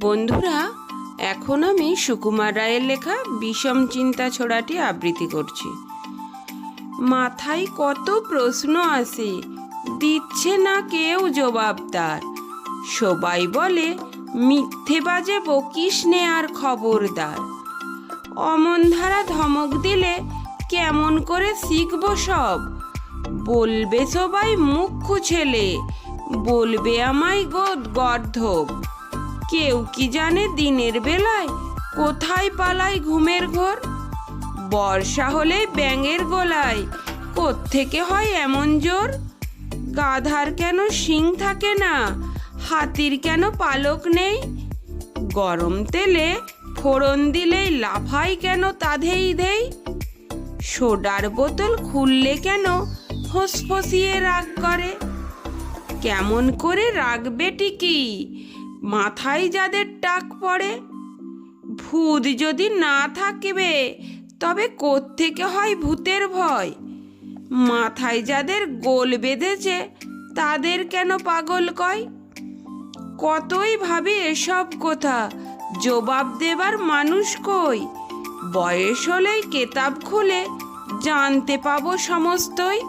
বন্ধুরা, এখন আমি সুকুমার রায়ের লেখা বিষম চিন্তা ছড়াটি আবৃত্তি করছি। মাথায় কত প্রশ্ন আসে, দিচ্ছে না কেউ জবাব তার। সবাই বলে, মিথ্যে বাজে বকিস নে আর খবরদার? অমন ধারা ধমক দিলে কেমন করে শিখব সব? বলবে সবাই মুখ্য ছেলে, বলবে আমায় গোদ গর্ধব। কেউ কি জানে দিনের বেলায় কোথায় পালায় ঘুমের ঘোর? বর্ষা হলে ব্যাঙের গোলায়, কোত্থেকে হয় এমন জোর? গাধার কেন শিং থাকে না, হাতির কেন পালক নেই? গরম তেলে ফোড়ন দিলেই লাফাই কেন তাধেই দেই সোডার বোতল খুললে কেন ফসফসিয়ে রাগ করে? কেমন করে রাখবে টিকি মাথায় যাদের টাক পড়ে, ভূত যদি না থাকবে, তবে কোত্থেকে হয় ভূতের ভয়? মাথায় যাদের গোল বেঁধেছে, তাদের কেন পাগল কয়? কতই ভাবি এসব কথা, জবাব দেবার মানুষ কই? বয়স হলেই কেতাব খুলে, জানতে পাবো সমস্তই।